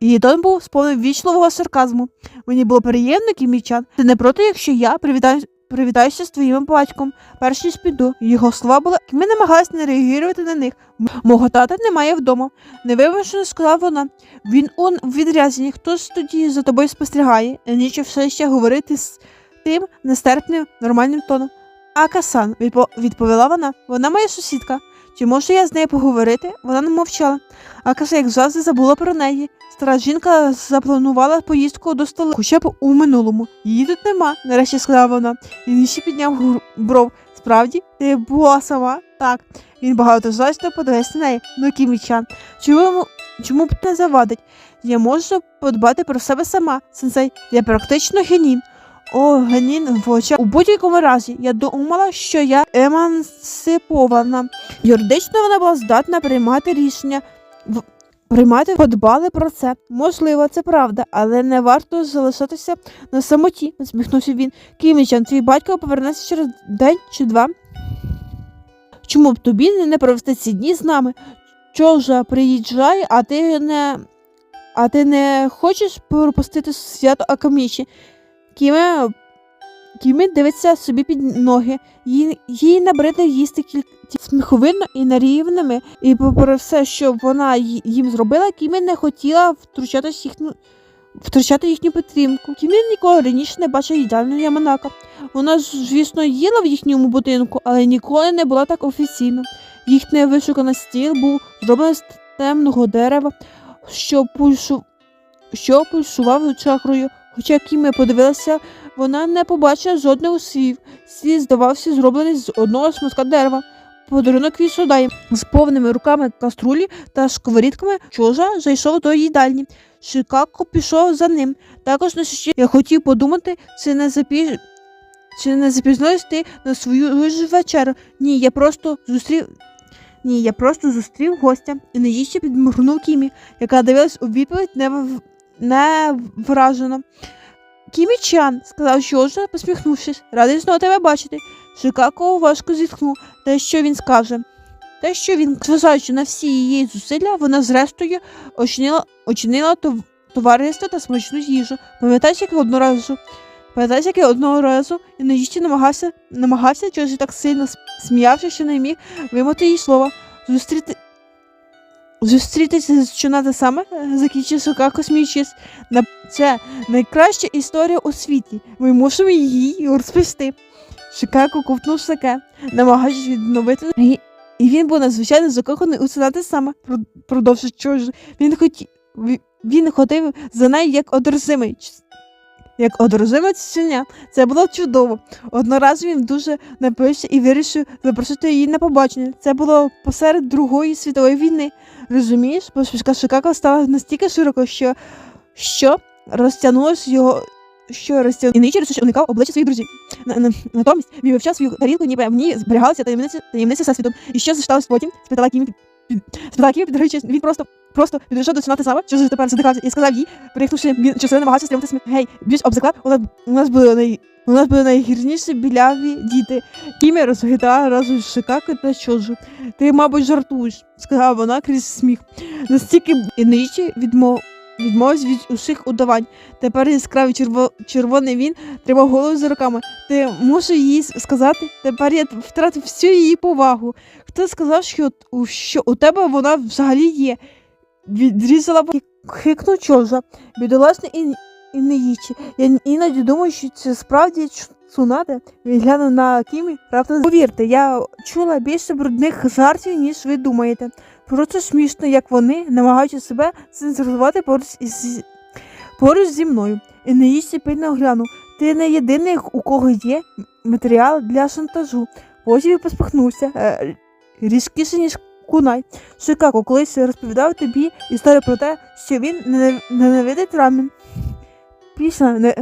Її тон був сповнений вічливого сарказму. Мені було приємно, Кімічан. Ти не проти, якщо я привітаю, привітаюся з твоїм батьком. Перш ніж піду. Його слова були, ми намагалися не реагувати на них. Мого тата немає вдома. Невимушено сказала вона. Він он в відрядженні. Хтось тоді за тобою спостерігає. Ніч все ще говорити з тим нестерпним нормальним тоном. Ака-сан, відповіла вона. Вона моя сусідка. Чи можу я з нею поговорити? Вона не мовчала. Акаса, як завжди, забула про неї. Стара жінка запланувала поїздку до столу, хоча б у минулому. Її тут нема, нарешті сказала вона. І Ніші підняв бров. Справді, ти була сама? Так. Він багато багатозначно подивився на неї. Ну, Кімічан, чому, чому б не завадить? Я можу подбати про себе сама, сенсей. Я практично генін. О, генін в очах. У будь-якому разі, я думала, що я емансипована. Юридично вона була здатна приймати рішення. В- Приймати подбали про це. Можливо, це правда, але не варто залишатися на самоті, насміхнувся він. Кімічан, твій батько повернеться через день чи два. Чому б тобі не- провести ці дні з нами? Чожа приїжджає, а ти не. А ти не хочеш пропустити свято Акаміші? Кіме. Кіме дивиться собі під ноги. Їй, їй набриде їсти кілька сміховинно і нарівними, і попри все, що вона їм зробила, Кімі не хотіла втручатись їхню. Втрачати їхню підтримку. Кімі ніколи раніше не бачив ідеального Яманака. Вона, звісно, їла в їхньому будинку, але ніколи не була так офіційно. Їхній вишуканий стіл був зроблений з темного дерева, що пульшу... що чакрою. Хоча Кімі подивилася, вона не побачила жодних слів. Світ здавався зроблений з одного смуска дерева. Подарунок від Судаї. З повними руками каструлі та сковорідками чожа зайшов до їдальні. Шикако пішов за ним. Також на ще я хотів подумати, чи не запіж... чи не запізнилась ти на свою ж вечерю. Ні, я просто зустрів. Ні, я просто зустрів гостя і наїжджі підморгнув Кімі, яка дивилась у відповідь не, в... не вражено. Кімі Чан, сказав Чожа, посміхнувшись, радий знову тебе бачити. Шикако важко зітхнув. Те, що він скаже. Те, що він, зважаючи на всі її зусилля, вона зрештою очинила, очинила тов- товариство та смачну їжу. Пам'ятаєш, як одного разу. Пам'ятаєш, як я одного разу і наїжджі намагався, намагався чогось так сильно сміявся, що не міг вимовити їй слова. Зустріти. Зустрітися з чонати саме, е, закінчив сміючись. На це найкраща історія у світі. Ми мусимо її розповісти. Шикако ковтнув саке, намагаючись відновити. І, він був надзвичайно закоханий у це саме. Про- Продовжив чого Він хотів. Він ходив за нею як одержимий. Як одержиме цуценя. Це було чудово. Одного разу він дуже напився і вирішив запросити її на побачення. Це було посеред Другої світової війни. Розумієш, посмішка Шикако стала настільки широко, що, що розтягнулось його. Що розтягнуло. І нині через уникав обличчя своїх друзів. На- на- Натомість він вивчав свою тарілку, ніби в ній зберігалися таємниці, таємниці всесвіту. І що сталося потім? Спитала Кімі, під- під- спитала Він просто, просто підійшов до цінати саме, що ж тепер задихався, і сказав їй, приїхавши що все намагався стримати сміх. Гей, більш об заклад, нас, у нас були най... У нас були найгірніші біляві діти. Кімі розгитала разом з та та Чожу. Ти, мабуть, жартуєш, сказала вона крізь сміх. Настільки нижче відмов... відмовився від усіх удавань. Тепер яскравий черво... червоний він тримав голову за руками. Ти мушу їй сказати, тепер я втратив всю її повагу. Хто сказав, що, що у тебе вона взагалі є? Відрізала хикнув чожа. Бідолашний і, і не їчі. Я іноді думаю, що це справді цунаде. Він глянув на Кімі, правда. Повірте, я чула більше брудних жартів, ніж ви думаєте. Просто смішно, як вони намагаються себе цензурувати поруч із поруч зі мною. І не їсти пильно глянув. Ти не єдиний, у кого є матеріал для шантажу. Потім поспахнувся. Е, різкіше, ніж кунай. Шикако колись розповідав тобі історію про те, що він ненавидить рамен. Після не.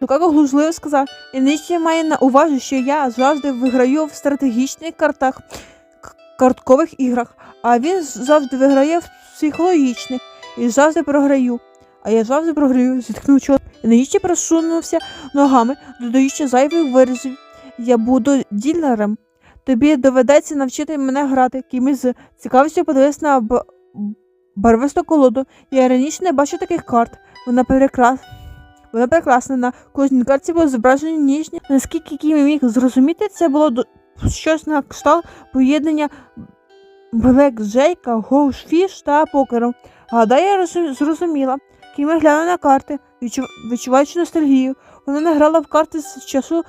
Шикако глузливо сказав, і нижче має на увазі, що я завжди виграю в стратегічних картах, карткових іграх, а він завжди виграє в психологічних і завжди програю. А я завжди програю, зітхнув чот. І нижче просунувся ногами, додаючи зайвих виразів. Я буду ділером. Тобі доведеться навчити мене грати. Кімось з цікавістю подивився на б... барвисту колоду. Я раніше не бачив таких карт. Вона прекрасна. Вона прекрасна. На кожній карті було зображені ніжні. Наскільки Кімі міг зрозуміти, це було до... щось на кшталт поєднання Блек Джейка, Гоушфіш та покеру. Гадаю, я розум- зрозуміла. Кімі глянула на карти, відчув... відчуваючи ностальгію. Вона не грала в карти з часу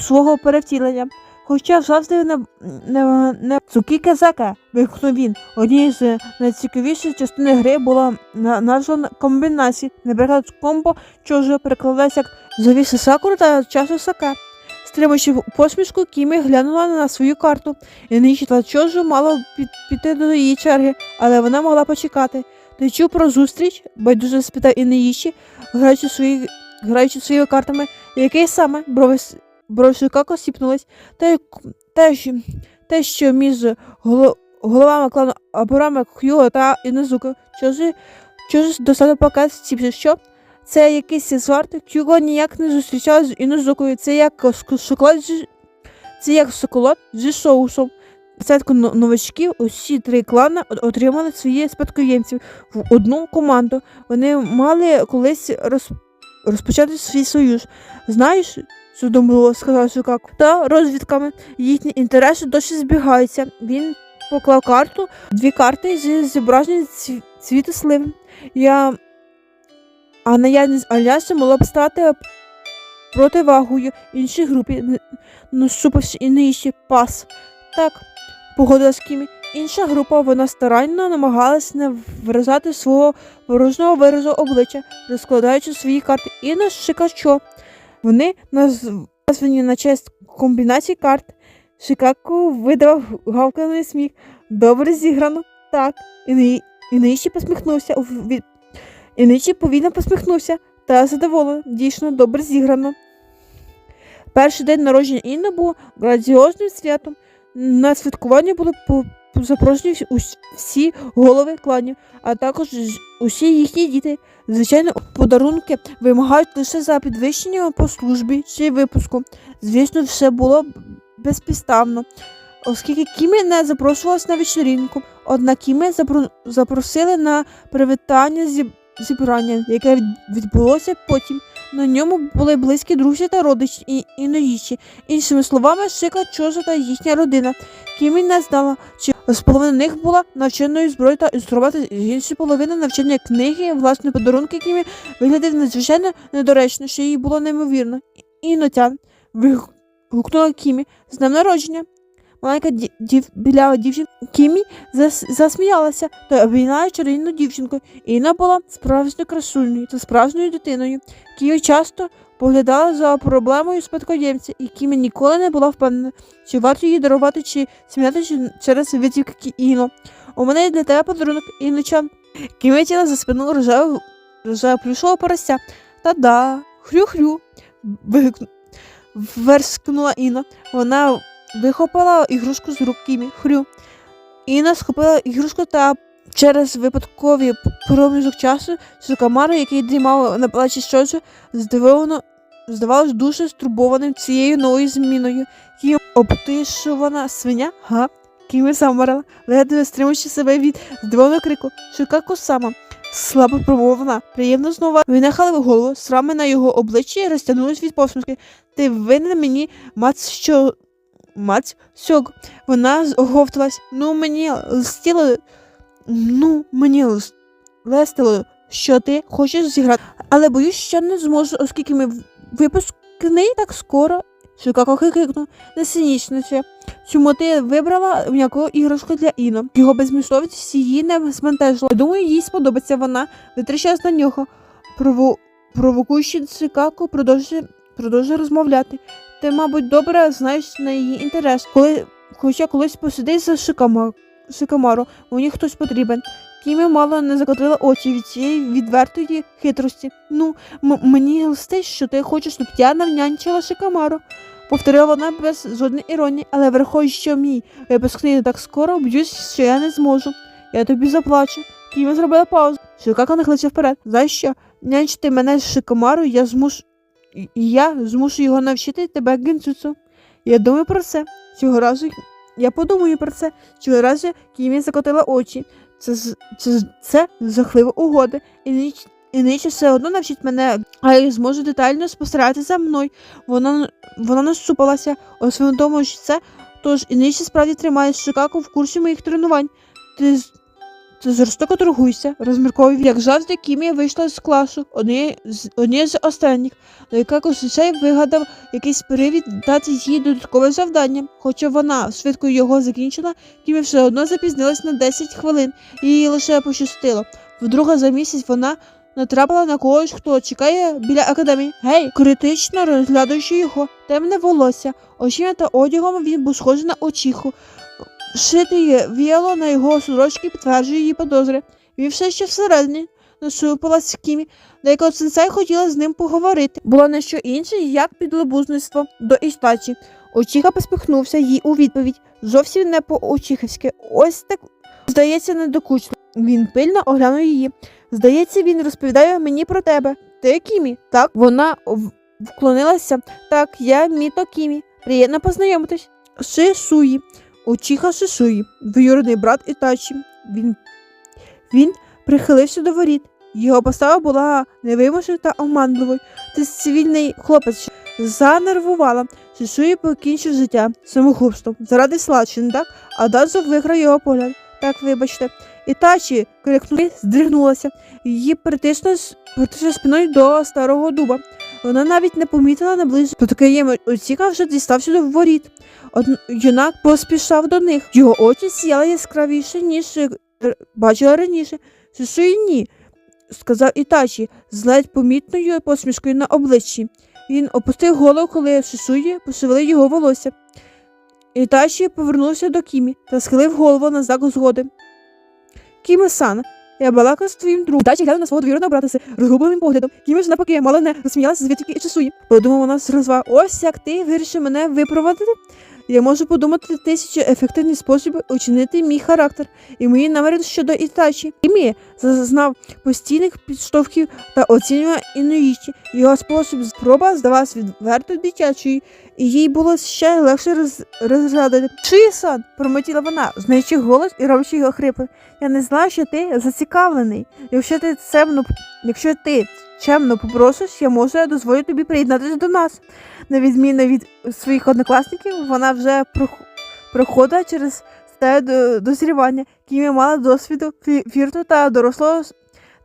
свого перевтілення. Хоча завжди не, не, не... Цукіке Заке, вигукнув він. Однією з найцікавіших частин гри була на- назва комбінації, наприклад, комбо, що вже перекладається як завіси сакури та часу саке. Стримуючи посмішку, Кімі глянула на свою карту. І нині та чожу мало під, піти до її черги, але вона могла почекати. Ти чув про зустріч? байдуже спитав Інеїші, граючи, свої, граючи своїми картами. Який саме? Брови, Шикако сіпнулись. Те, те, що, те, що між голо, головами клану Абурами Х'юго та Інозуко. Чожи, чожи достатньо пакет сіпши, що? Це якийсь сварт. Кюго ніяк не зустрічався з Інозукою. Це як шоколад це як шоколад зі соусом. Десятку но- новачків, усі три клани отримали свої спадкоємців в одну команду. Вони мали колись роз... розпочати свій союз. Знаєш, що думало, сказав Шукак, та розвідками їхні інтереси досі збігаються. Він поклав карту, дві карти зі зображенням цві... цвіту сливи. Я... А наявність альянсу могла б стати противагою іншій групі, н- наступивши і нижче пас. Так, погодилась Кімі. Інша група, вона старанно намагалась не виразати свого ворожного виразу обличчя, розкладаючи свої карти. І на Шикачо. Вони названі на честь комбінації карт. Шикаку видав гавканий сміх. Добре зіграно. Так. І Іничі посміхнувся. у від- Іничі повільно посміхнувся та задоволено. Дійсно, добре зіграно. Перший день народження Інни був грандіозним святом. На святкування були запрошені всі- голови кланів, а також усі їхні діти. Звичайно, подарунки вимагають лише за підвищення по службі чи випуску. Звісно, все було безпідставно, оскільки Кімі не запрошувалась на вечеринку. Однак Кімі запро- запросили на привітання зіб- зібрання, яке відбулося потім. На ньому були близькі друзі та родичі і інорічі. Іншими словами, Шика, Чоза та їхня родина. Кімі не знала, чи з половини них була навченою зброї та інструменти, з іншої половини навчання книги, власні подарунки Кімі виглядав надзвичайно недоречно, що їй було неймовірно. Інотян вигукнула Кімі з днем народження. Маленька ді- дів, білява дівчинка Кімі зас, засміялася та обійняла чарівну дівчинку. Інна була справжньою красунею та справжньою дитиною. Кімі часто поглядала за проблемою спадкоємця, і Кімі ніколи не була впевнена, чи варто їй дарувати, чи сміятися через витівки Іно. У мене є для тебе подарунок, Інночан. Кімі тіла за спину рожевого рожевого плюшового порося. Та-да, хрю-хрю. вигукну- верскнула Інна. Вона вихопила ігрушку з рук Кімі. Хрю. Інна схопила ігрушку та через випадковий проміжок часу Сукамару, який дрімав на плачі щоджу, здивовано здавалось дуже стурбованим цією новою зміною. Кім обтишувана свиня, га? Кімі замерла, ледве стримуючи себе від здивованого крику. Шукаку сама. Слабо промовна, приємно знову винахали голову, срами на його обличчі розтягнулись від посмішки. Ти винен мені, мать що. Мать сьог. Вона оговталась. Ну, мені листіло. Ну, мені лестило, що ти хочеш зіграти. Але боюсь, що не зможу, оскільки ми випускний так скоро. Шукако хикикнув. Не синічниця. Чому ти вибрала м'яку іграшку для Іно? Його безмістовість її не збентежила. Думаю, їй сподобається вона. Витріщалась на нього. Прово... Провокуючи Цикако, продовжує, продовжує розмовляти. Ти, мабуть, добре знаєш на її інтерес. Коли... Хоча колись посидить за Шикама... Шикамару, мені хтось потрібен. Кімі мало не закотила очі від цієї відвертої хитрості. Ну, мені листить, що ти хочеш, щоб я навнянчила Шикамару. Повторила вона без жодної іронії, але враховуючи, що мій випускний не так скоро, б'юсь, що я не зможу. Я тобі заплачу. Кімі зробила паузу. Шикако нахилився вперед. Знаєш що? Нянчити мене з Шикамару, я змушу. І я змушу його навчити тебе гінцюцу. Я думаю про це. Цього разу я подумаю про це. Цього разу Кімі закотила очі. Це, це, це жахлива угода. І ніч, і ніч все одно навчить мене, а я зможу детально спостерігати за мною. Вона, вона насупалася, усвідомивши що це, тож і ніч справді тримає Шикако в курсі моїх тренувань. Ти, ти жорстоко торгуєшся, розмірковував, як завжди, Кімія вийшла з класу, однієї з, з останніх. До якого Січей вигадав якийсь привід дати їй додаткове завдання. Хоча вона швидко його закінчила, Кімі все одно запізнилась на 10 хвилин, і їй лише пощастило. Вдруге за місяць вона натрапила на когось, хто чекає біля академії. Гей, критично розглядаючи його, темне волосся, очима та одягом він був схожий на очіху. Шити віяло на його сорочки підтверджує її подозри. Він все ще всередині насупилась Кімі, Деяко сенсей хотіла з ним поговорити. Було не що інше, як підлобузництво до істачі. Очіха поспіхнувся їй у відповідь. Зовсім не по-очіхівськи. Ось так здається недокучно. Він пильно оглянув її. Здається, він розповідає мені про тебе. Ти Кімі? Так, вона вклонилася. Так, я Міто Кімі. Приємно познайомитись. Шисуї. Очіха Шисуї. Двоюродний брат Ітачі. Він, він прихилився до воріт. Його постава була невимушеною та оманливою. Ти цивільний хлопець занервувала. Шишуї покінчив життя самогубством. Заради сладшин, так? А Дазо виграв його погляд. Так, вибачте. І тачі, крикнули, здригнулася. Її притиснули с- спиною до старого дуба. Вона навіть не помітила наближення. Потакаєм оціка вже дістався до воріт. Од... Юнак поспішав до них. Його очі сіяли яскравіше, ніж е, бачила раніше. Шишуї ні сказав Ітачі з ледь помітною посмішкою на обличчі. Він опустив голову, коли Шисуї пошевели його волосся. Ітачі повернувся до Кімі та схилив голову на знак згоди. Кіме-сан, я балакав з твоїм другом. Дачі глянув на свого двірного брата з розгубленим поглядом. Кімі ж навпаки мало не розсміялася звідки і часує. Подумав вона з розва. Ось як ти вирішив мене випровадити. Я можу подумати тисячу ефективних способів учинити мій характер і мої наміри щодо Ітачі. Кімі зазнав постійних підштовхів та оцінювання інуїчі. Його спосіб спроба здавався відверто дитячою, і їй було ще легше роз... розглядати. Шисан, промотіла вона, знаючи голос і роблячи його хрипом. Я не знаю, що ти зацікавлений. Якщо ти чемно, якщо ти чемно попросиш, я можу дозволити тобі приєднатися до нас. На відміну від своїх однокласників, вона вже прох- проходила через стадію до- дозрівання, Кімі мала досвіду фірту та дорослого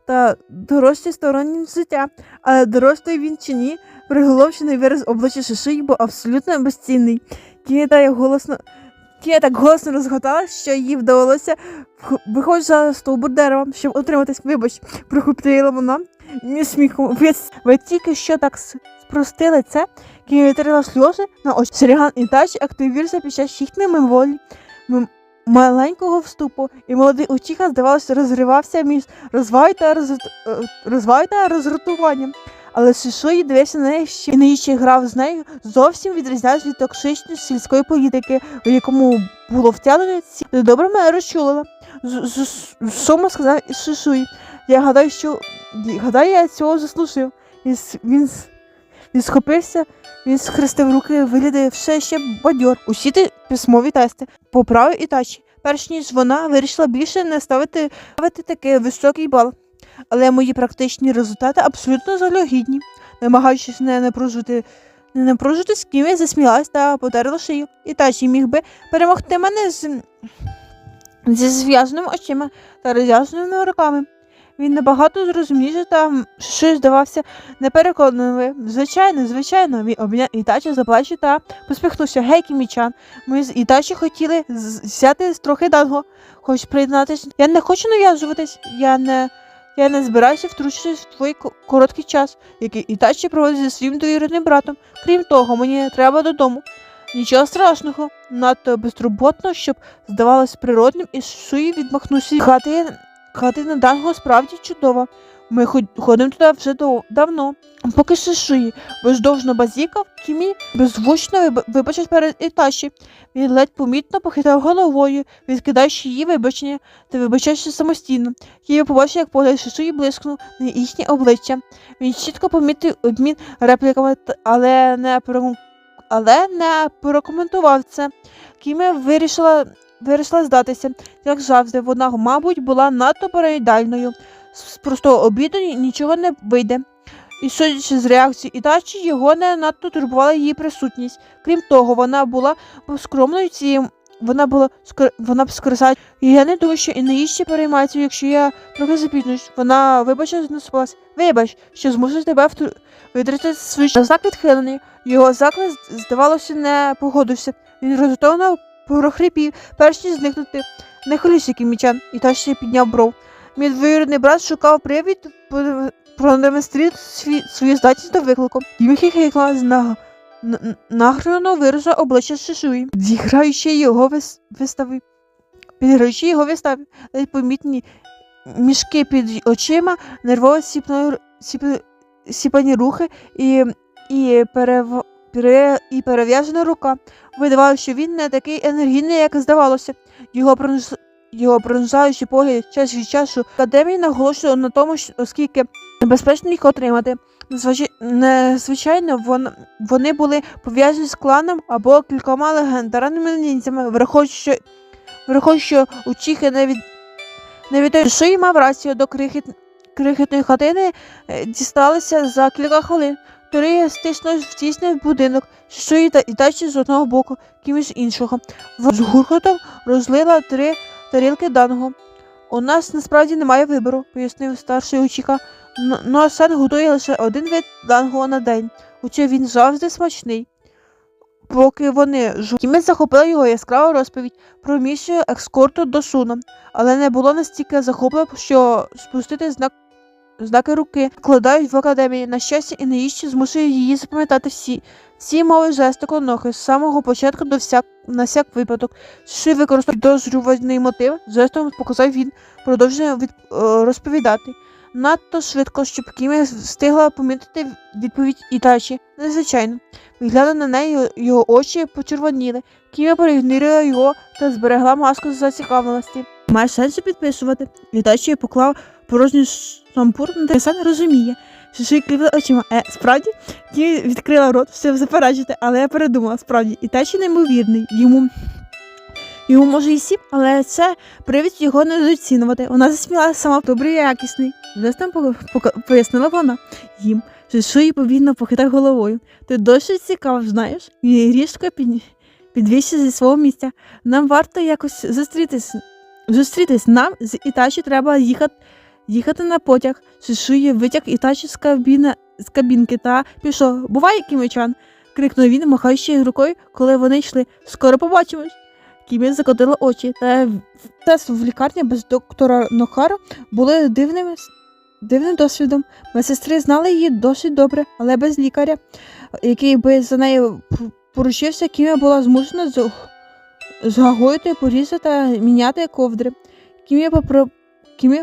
та дорослі стороні життя, але дорослий він чи ні, приголомшений вираз обличчя Шиши був абсолютно безцінний. Кімі так голосно. Кія так голосно розготала, що їй вдалося виходити за стовбур дерева, щоб утриматись. Вибач, прохопила вона ні сміхом. Ви, тільки що так спростили це, Кімі витерла сльози на очі. Серіган і Тачі активірується під час їхньої мимоволі маленького вступу, і молодий утіха, здавалося, розривався між розвагою та, роз... е, розвагою та розрятуванням. Але Шишуї дивився на неї ще і не ще грав з нею, зовсім відрізнявся від токсичної сільської політики, у якому було втягнено ці. Добре мене розчулила. Сумно сказав і Я гадаю, що гадаю, я цього заслужив. І він, він схопився, він схрестив руки, виглядає все ще бадьор. Усі ті письмові тести поправив Ітачі, перш ніж вона вирішила більше не ставити, ставити такий високий бал. Але мої практичні результати абсолютно залюгідні. Намагаючись не напружити, не напружити з ким я засміялась та потерла шию. Ітачі міг би перемогти мене з зі зв'язаними очима та розв'язаними руками. Він набагато зрозумніший та щось здавався непереконливим. Звичайно, звичайно, він обняв Ітачі за плечі та поспіхнувся. Гей, Кімічан, ми з Ітачі хотіли взяти трохи данго. Хоч приєднатися. Я не хочу нав'язуватись. Я не. Я не збираюся втручитись в твій ко- короткий час, який Ітачі проводить зі своїм двоюрідним братом. Крім того, мені треба додому. Нічого страшного, надто безтурботно, щоб здавалось природним, і Шуї відмахнувся. Хати, хати на Данго справді чудова. Ми ходимо туди вже давно. Поки Шишуї бездовжно базікав, Кімі беззвучно виб- вибачив перед Іташі. Він ледь помітно похитав головою, відкидаючи її вибачення та вибачаючи самостійно. Кімі побачив, як погляд Шишуї блискнув на їхнє обличчя. Він чітко помітив обмін репліками, але не про але не прокоментував це. Кімі вирішила вирішила здатися. Як завжди, вона, мабуть, була надто параноїдальною. З простого обіду нічого не вийде. І судячи з реакції Ітачі, його не надто турбувала її присутність. Крім того, вона була скромною цією. Вона була скор... вона б скористала. І я не думаю, що і наїжджі переймається, якщо я трохи запізнюсь. Вона вибачила, не. Вибач, що змусить тебе вту... витратити свій час. Знак відхилений. Його заклик, здавалося, не погодився. Він розготовано прохрипів, перш ніж зникнути. Не хвилюйся, Кімічан, і та ще підняв бров. Мій двоюрідний брат шукав привід продемонструвати свою здатність до виклику. Кімі хихикла з на... н- награно виразу обличчя Шишуї, зіграючи його вис... вистави. Підіграючи його вистави, ледь помітні мішки під очима, нервово сіпно... сіп... сіпані рухи і, і, перев... і перев'язана рука. Видавало, що він не такий енергійний, як здавалося. Його пронз... його пронзаючий погляд час від часу академії наголошував на тому, що оскільки небезпечно їх отримати. Незвичай- Незвичайно, вон, вони були пов'язані з кланом або кількома легендарними ніндзями, враховуючи, що, враховуючи, що Учіхи не від не від Шиї мав рацію до крихіт, крихітної хатини е, дісталися за кілька хвилин. Торія стиснув в тісний будинок, Шиї та Ітачі з одного боку, кимось іншого. З гуркотом розлила три тарілки даного. У нас насправді немає вибору, пояснив старший Учіка. Н- Ну, готує лише один вид данго на день, хоча він завжди смачний. Поки вони жу... Кімець захопила його яскраву розповідь про місію екскорту до Суна, але не було настільки захопливо, що спустити знак... знаки руки вкладають в академії. На щастя, і наїжджі змусує її запам'ятати всі. Всі мови жести конохи з самого початку до всяк... на всяк випадок. Що використовує підозрюваний мотив, жестом показав він, продовжує від... е, розповідати. Надто швидко, щоб Кімі встигла помітити відповідь Ітачі. Незвичайно. Виглянула на неї, його- очі почервоніли. Кімі проігнорувала його та зберегла маску з зацікавленості. Маєш сенсу підписувати. Ітачі поклав порожній шампур на те, не розуміє. Шиши кліпла очима. Е, справді? Кімі відкрила рот, щоб заперечити, але я передумала, справді. Ітачі неймовірний. Йому Йому може і сім, але це привід його недооцінювати. Вона засміялася сама добрий і якісний. Пока- пояснила вона їм, що Шуї повільно похитав головою. Ти досить цікав, знаєш? І різко під... підвівся зі свого місця. Нам варто якось зустрітись. Зустрітись нам з Ітачі треба їхати, їхати на потяг. Шишує витяг Ітачі з, кабіна, з кабінки та пішов. Бувай, кімичан! крикнув він, махаючи рукою, коли вони йшли. Скоро побачимось. Кімі закотила очі, та тест в лікарні без доктора Нохара були дивними, дивним досвідом. Медсестри знали її досить добре, але без лікаря, який би за нею поручився, Кімі була змушена згагоїти, порізати та міняти ковдри. Кімі попро... Кімі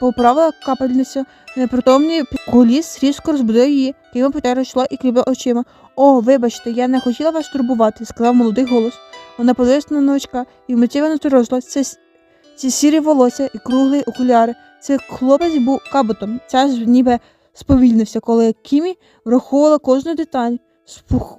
поправила капельницю, непритомний коліс різко розбудив її. Потерла чоло і кліпла очима. О, вибачте, я не хотіла вас турбувати, сказав молодий голос. Вона подивилась на новачка і вмиттєво насторожила. Це ці сірі волосся і круглі окуляри. Це хлопець був каботом. Ця ж ніби сповільнився, коли Кімі враховувала кожну деталь. Спух...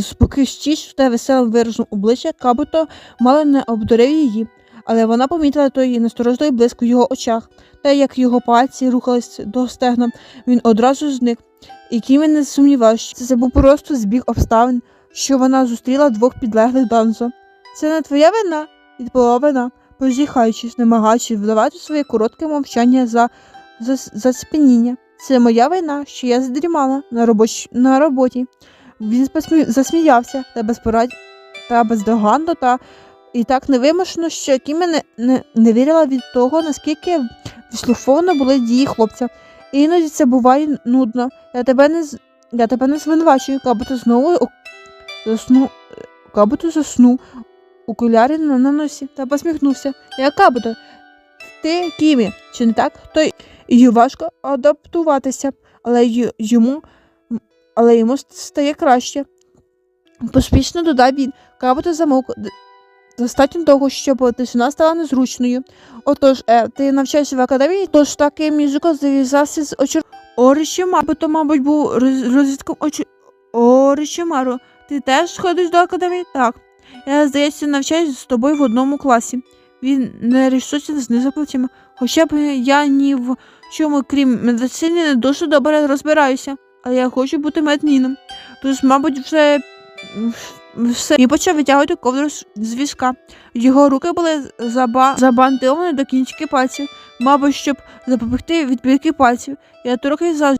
Спокищіш та веселим виразом обличчя кабото мало не обдурив її, але вона помітила той насторожливий блиск у його очах, та як його пальці рухались до стегна, він одразу зник. І Кімі не сумнівався, що це був просто збіг обставин, що вона зустріла двох підлеглих Данзо. Це не твоя вина, відповіла вона, позіхаючись, намагаючись вдавати своє коротке мовчання за, за, за. Це моя вина, що я задрімала на, робоч... на роботі. Він засміявся та безпорад... та бездоганно, та і так невимушено, що Кімі не, не, не вірила від того, наскільки відшліфовано були дії хлопця. Іноді це буває нудно. Я тебе не я тебе не звинувачую, кабото знову заснув, кабото заснув, окуляри на, на носі та посміхнувся. Я кабото. Ти Кімі, чи не так? То їй важко адаптуватися, але йому але йому стає краще. Поспішно додав він, кабото замовк. Достатньо того, щоб тишина стала незручною. Отож, е, ти навчаєшся в академії, тож таки міжико зав'язався з очі. Орішимару, то, мабуть, був роз- розвідком очі. Орішимару, ти теж ходиш до академії? Так. Я, здається, навчаюсь з тобою в одному класі. Він нерішуче знизав плечима. Хоча б я ні в чому, крім медицини, не дуже добре розбираюся, але я хочу бути медніном. Тож, мабуть, вже все. І почав витягувати ковдру з- візка. Його руки були заба... забантовані до кінчики пальців, мабуть, щоб запобігти відбірки пальців. Я трохи за